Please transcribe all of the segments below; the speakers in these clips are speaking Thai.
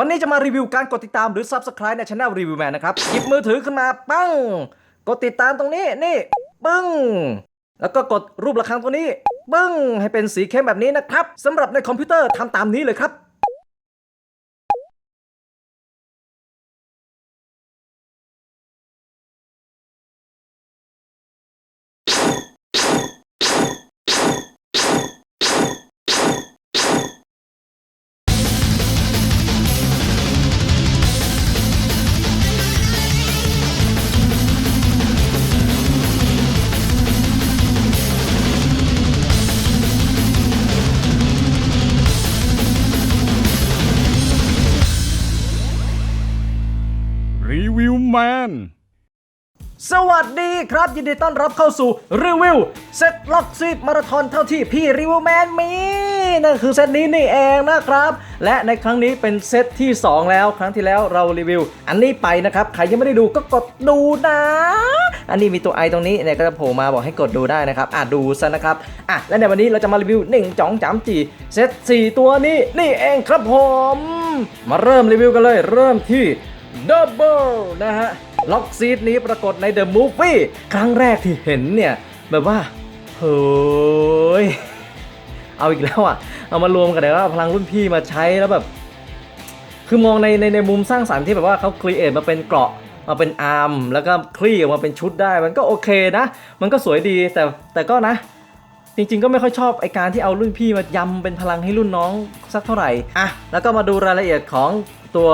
วันนี้จะมารีวิวการกดติดตามหรือ Subscribe ในช่องรีวิวแมนนะครับหยิบมือถือขึ้นมาปั้ง กดติดตามตรงนี้นี่ ปึ้ง แล้วก็กดรูประฆังตรงนี้ ปึ้ง ให้เป็นสีเข้มแบบนี้นะครับสำหรับในคอมพิวเตอร์ทำตามนี้เลยครับ สวัสดีครับ ยินดีต้อนรับเข้าสู่รีวิวเซตล็อกซีดมาราธอนเท่าที่พี่รีวิวแมนมีนั่นคือเซตนี้นี่เองนะครับ และในครั้งนี้เป็นเซตที่ 2 แล้วครั้งที่แล้วเรารีวิว อันนี้ไปนะครับ ใครยังไม่ได้ดูก็กดดูนะ อันนี้มีตัวไอตรงนี้เนี่ยก็จะโผล่มาบอกให้กดดูได้นะครับอะดูซะนะครับอะและในวันนี้เราจะมารีวิว1 2 3 4เซต4 ตัวนี้นี่เองครับผม มาเริ่มรีวิวกันเลย เริ่มที่ดับเบิลนะฮะ ล็อกซีดนี้ปรากฏใน The Movie ครั้งแรกที่เห็นเนี่ย แบบว่าเฮ้ยเอาอีกแล้วอะ เอามารวมกันเลยว่าพลังรุ่นพี่มาใช้แล้วแบบ คือมองในในในมุมสร้างสรรค์ที่แบบว่าเขาครีเอทมาเป็นเกราะมาเป็นอาร์มแล้วก็คลี่ออกมาเป็นชุดได้ มันก็โอเคนะ มันก็สวยดีแต่แต่ก็นะ จริงๆ ก็ไม่ค่อยชอบไอการที่เอารุ่นพี่มายำเป็นพลังให้รุ่นน้องสักเท่าไหร่อะแล้วก็มาดูรายละเอียดของตัว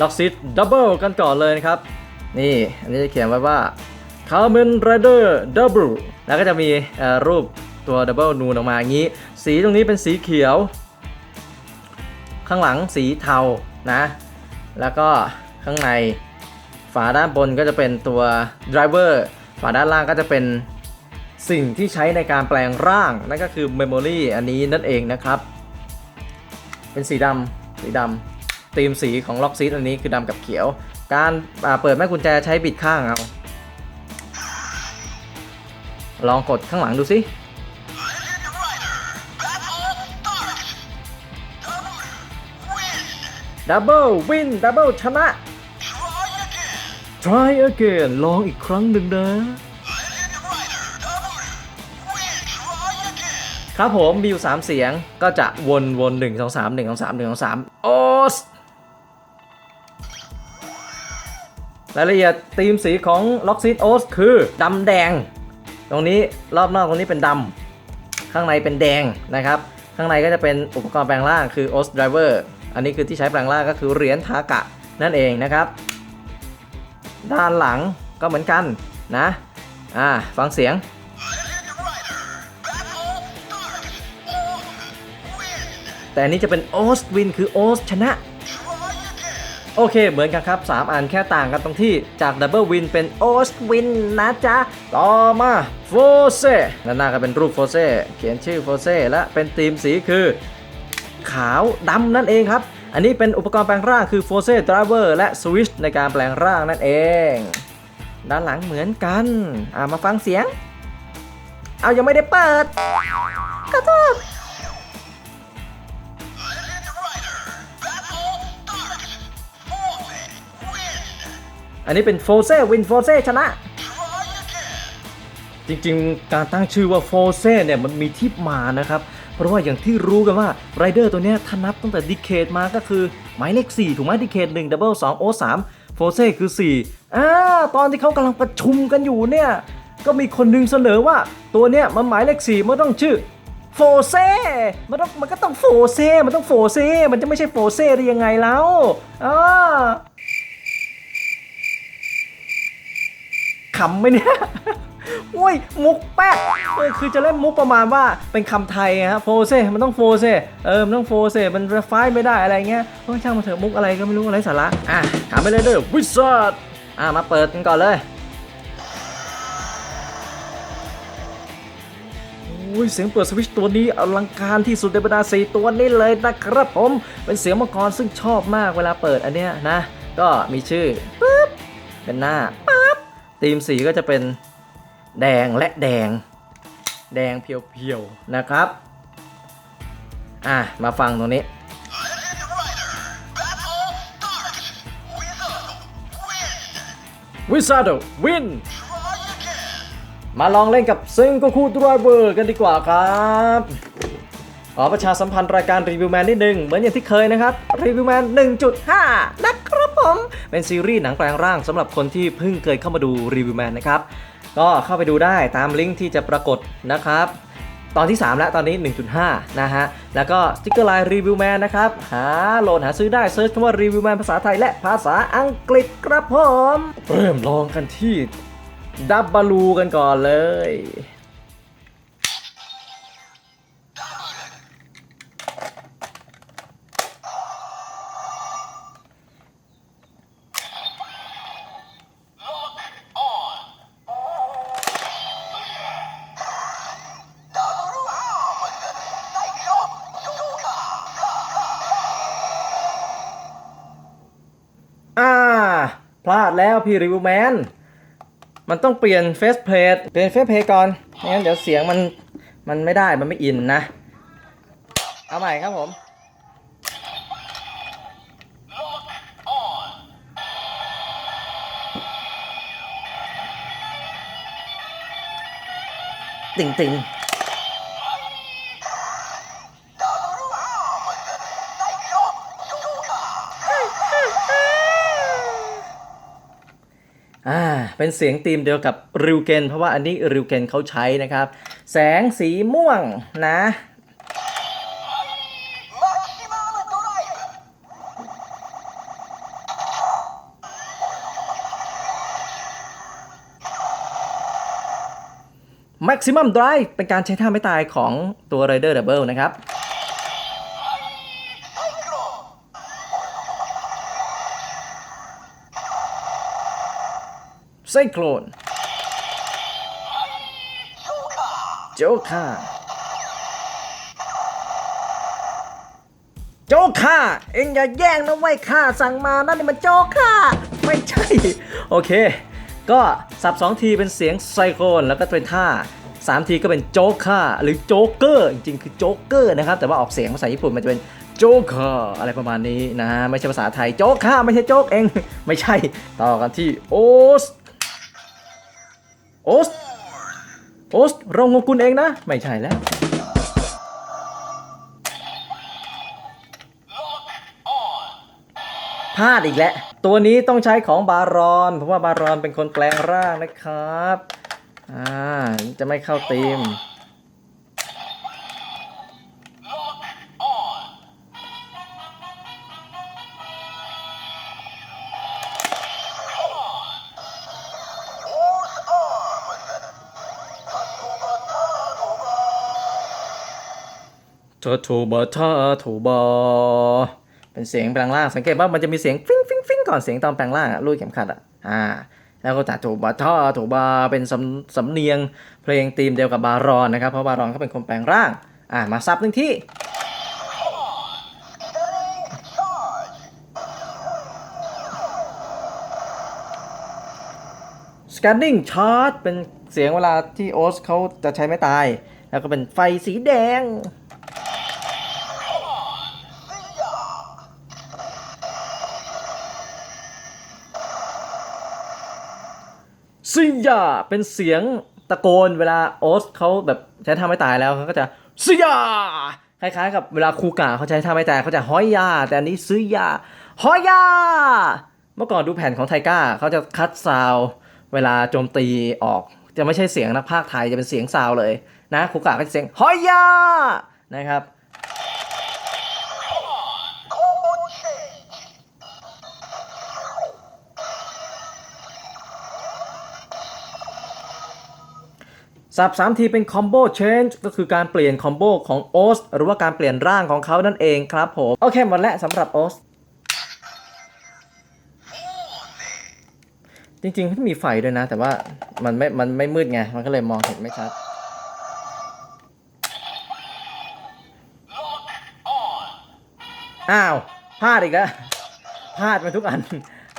l o x i d Double กันก่อนเลยนะครับ นี่อันนี้จะเขียนไว้ว่า Kamen Rider Double แล้วก็จะมีรูปตัว Double นูนออกมาอย่างนี้ สีตรงนี้เป็นสีเขียว ข้างหลังสีเทานะ แล้วก็ข้างในฝาด้านบนก็จะเป็นตัว driver ฝาด้านล่างก็จะเป็นสิ่งที่ใช้ในการแปลงร่าง นั่นก็คือ memory อันนี้นั่นเองนะครับ เป็นสีดำสีดำธีมสีของล็อกซีดอันนี้คือดำกับเขียว การเปิดแม่กุญแจใช้บิดข้างเอา ลองกดข้างหลังดูสิดับเบิลวินดับเบิลชนะ try again ลองอีกครั้งหนึ่งนะครับผมมีอยู่ 3 เสียงก็จะวนวน1 2 3 1 2 3 1 2 3โอส รายละเอียดธีมสีของ l o x i d o s คือดำแดง ตรงนี้รอบนอกตรงนี้เป็นดำข้างในเป็นแดงนะครับ ข้างในก็จะเป็นอุปกรณ์แปลงร่างคือ OS Driver อันนี้คือที่ใช้แปลงร่างก็คือเหรียญทากะนั่นเองนะครับ ด้านหลังก็เหมือนกันนะอ่าฟังเสียงแต่อันนี้จะเป็นโอสวินคือโอสชนะ โอเคเหมือนกันครับ 3 อันแค่ต่างกันตรงที่จากดับเบิลวินเป็นโอสวินนะจ๊ะ ต่อมาโฟเซด้านหน้าก็เป็นรูปโฟเซเขียนชื่อโฟเซและเป็นธีมสีคือ ขาวดำนั่นเองครับ อันนี้เป็นอุปกรณ์แปลงร่างคือ f o r c e Driver และ Switch ในการแปลงร่างนั่นเอง ด้านหลังเหมือนกันอ่ามาฟังเสียง เอายังไม่ได้เปิดขอโทษ อันนี้เป็นโฟเซ่วินโฟเซ่ชนะ จริงๆ การตั้งชื่อว่าโฟเซ่เนี่ยมันมีที่มานะครับ เพราะว่าอย่างที่รู้กันว่าไรเดอร์ตัวเนี้ยถ้านับตั้งแต่ดิเคดมาก็คือ หมายเลข 4 ถูกไหมดิเคด1ดับเบิล2โอ3โฟเซ่คือ4อ่าตอนที่เขากำลังประชุมกันอยู่เนี่ยก็มีคนหนึงเสนอว่าตัวเนี้ยมันหมายเลข4มันต้องชื่อโฟเซ่ มันต้องมันก็ต้องโฟเซ่ มันต้องโฟเซ่ มันจะไม่ใช่โฟเซ่ได้ยังไงแล้วอ่า ขำไหมเนี่ยโอ้ยมุกแป๊กเออคือจะเล่นมุกประมาณว่าเป็นคำไทยฮะโฟเซมันต้องโฟเซเออมันต้องโฟเซมันไฟไม่ได้อะไรเงี้ยโอ้ยช่างมันเถอะมุกอะไรก็ไม่รู้อะไรสาระอะถามไปเลยเด้อวิส a r d อะมาเปิดกันก่อนเลยโอ้ยเสียงเปิดสวิชตัวนี้อลังการที่สุดในบรรดาสีตัวนี้เลยนะครับผมเป็นเสียงมังกรซึ่งชอบมากเวลาเปิดอันเนี้ยนะ ก็มีชื่อปึ๊บเป็นหน้าป ธีมสีก็จะเป็นแดงและแดง แดงเพียวๆนะครับ อะ มาฟังตรงนี้วิซาร์ดวินมาลองเล่นกับซิงก็คู่ดรเวอร์กันดีกว่าครับขอประชาสัมพันธ์รายการรีวิวแมนนิดหนึ่งเหมือนอย่างที่เคยนะครับรีวิวแมน1.5 นะครับ เป็นซีรีส์หนังแปลงร่างสำหรับคนที่เพิ่งเคยเข้ามาดูรีวิวแมนนะครับ ก็เข้าไปดูได้ตามลิงก์ที่จะปรากฏนะครับ ตอนที่ 3 แล้วตอนนี้ 1.5 นะฮะ แล้วก็สติ๊กเกอร์ไลน์รีวิวแมนนะครับ หาโหลดหาซื้อได้เซิร์ชคำว่ารีวิวแมนภาษาไทยและภาษาอังกฤษครับผม เริ่มลองกันที่ดับบลูกันก่อนเลย พลาดแล้วพี่รีวิวแมนมันต้องเปลี่ยนเฟสเพลทเปลี่ยนเฟสเพลทก่อนไม่งั้นเดี๋ยวเสียงมันมันไม่ได้มันไม่อินนะ เอาใหม่ครับผมติ่งติ่ง เป็นเสียงธีมเดียวกับริวเกนเพราะว่าอันนี้ริวเกนเขาใช้นะครับ แสงสีม่วงนะแม็กซิมัมไดร v ์เป็นการใช้ท่าไม่ตายของตัว Rider Double นะครับ ไซโครนโจคาโจคาเอ็งอย่าแย่งนะไว้ข้าสั่งมานั่นนี่มันโจคาไม่ใช่ โอเค ก็สับสองทีเป็นเสียงไซโครนแล้วก็เป็นท่าสามทีก็เป็นโจคาหรือโจเกอร์จริงๆคือโจเกอร์นะครับแต่ว่าออกเสียงภาษาญี่ปุ่นมันจะเป็นโจคาอะไรประมาณนี้นะฮะไม่ใช่ภาษาไทยโจคาไม่ใช่โจกเอง ไม่ใช่ต่อกันที่โอส โอสโอสเรางงกุลเองนะ ไม่ใช่แล้ว พลาดอีกแล้ว ตัวนี้ต้องใช้ของบารอน เพราะว่าบารอนเป็นคนแปลงร่างนะครับ อ่า จะไม่เข้าตีม ททูบททูบาเป็นเสียงแปลงร่างสังเกตว่ามันจะมีเสียงฟิ้งฟิ้งฟิ้งก่อนเสียงตอนแปลงร่างรูดเข็มขัดอะอ่าแล้วก็ตาถูบาท่อถูบาเป็นสำสำเนียงเพลงธีมเดียวกับบารอนนะครับ เพราะบารอนเขาเป็นคนแปลงร่าง อ่ามาซับหนึ่งที่ scanning charge เป็นเสียงเวลาที่โอสเขาจะใช้ไม่ตาย แล้วก็เป็นไฟสีแดง ยาเป็นเสียงตะโกนเวลาโอสเขาแบบใช้ท่าไม่ตายแล้วเขาก็จะซิยาคล้ายๆ กับเวลาครูกาเขาใช้ท่าไม่ตายเขาจะฮอยยา แต่อันนี้ซิยาฮอยยา เมื่อก่อนดูแผ่นของไทก้าเขาจะคัดซาวเวลาโจมตีออก จะไม่ใช่เสียงนักพากย์ไทยจะเป็นเสียงซาวเลยนะครูกาก็จะเสียงฮอยยานะครับ สับสามทีเป็นคอมโบเชนจ์ก็คือการเปลี่ยนคอมโบของโอสหรือว่าการเปลี่ยนร่างของเขานั่นเองครับผม โอเคหมดแล้วสำหรับโอสจริงๆมันมีไฟด้วยนะ แต่ว่ามันไม่ มันไม่มืดไง มันก็เลยมองเห็นไม่ชัด อ้าวพลาดอีกแล้วพลาดมาทุกอัน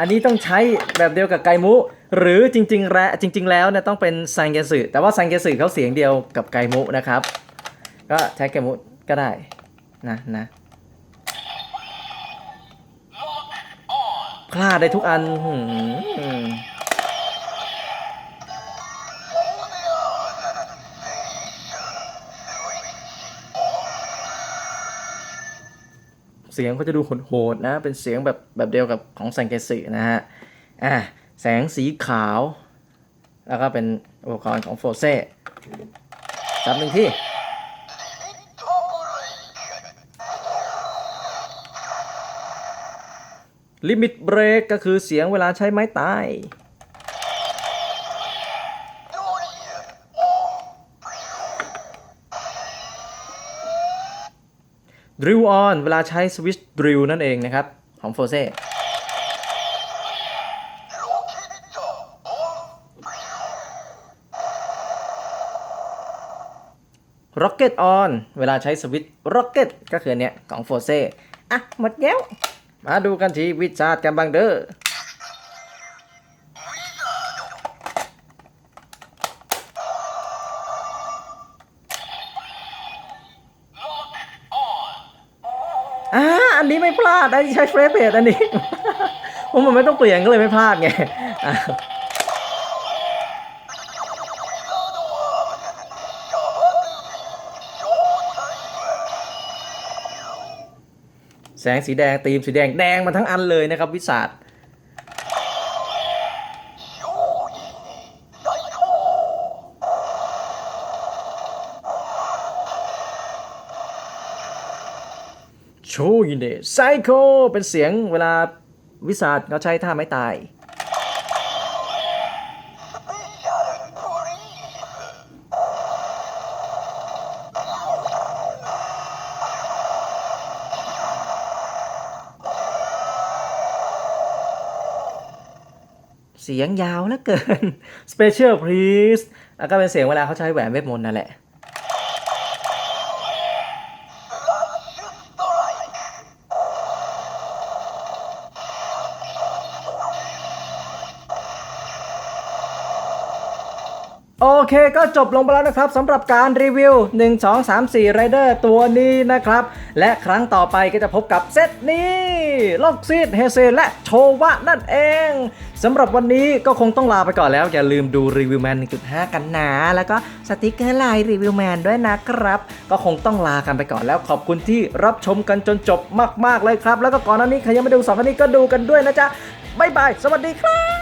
อันนี้ต้องใช้แบบเดียวกับไกมุ หรือจริงๆแล้วจริง ๆ แล้วเนี่ยต้องเป็นซังเกสึแต่ว่าซังเกสึเขาเสียงเดียวกับไกมุนะครับ ก็ใช้ไกมุก็ได้นะนะพลาดได้ทุกอัน เสียงก็จะดูโหดๆนะ เป็นเสียงแบบแบบเดียวกับของแซงเกสึนะฮะ อะ แสงสีขาว แล้วก็เป็นอุปกรณ์ของโฟเซ่จับหนึ่งที่ ลิมิตเบรกก็คือเสียงเวลาใช้ไม้ตาย ดริลออนเวลาใช้สวิตช์ดริลนั่นเองนะครับ ของโฟเซ่ Rocket On เวลาใช้สวิตช์ Rocket ก็คือเนี้ยของโฟเซ่อะ หมดแล้ว มาดูกันทีวิจารณ์กันบ้างเด้อ นี้ไม่พลาดอันนี้ใช้เฟรชเพจอันนี้ ผมมันไม่ต้องเปลี่ยนก็เลยไม่พลาดไงแสงสีแดงตีมสีแดงแดงมาทั้งอันเลยนะครับวิสาด โชยินเดไซโคเป็นเสียงเวลาวิสาดเขาใช้ท่าไม้ตาย เสียงยาวเหลือเกิน Special Please แล้วก็เป็นเสียงเวลาเขาใช้แหวนเวทมนต์นั่นแหละ โอเคก็จบลงไปแล้วนะครับสำหรับการรีวิว 1 2 3 4 Rider ตัวนี้นะครับ และครั้งต่อไปก็จะพบกับเซตนี้ล็อกซีดเฮเซและโชวะนั่นเองสำหรับวันนี้ก็คงต้องลาไปก่อนแล้ว อย่าลืมดูรีวิวแมน 1.5 กันนะแล้วก็สติกเกอร์ไลน์รีวิวแมนด้วยนะครับ ก็คงต้องลากันไปก่อนแล้วขอบคุณที่รับชมกันจนจบมาก ๆ เลยครับ แล้วก็ก่อนหน้านี้ใครยังไม่ดูสองอันนี้ก็ดูกันด้วยนะจ๊ะบ๊ายบายสวัสดีครับ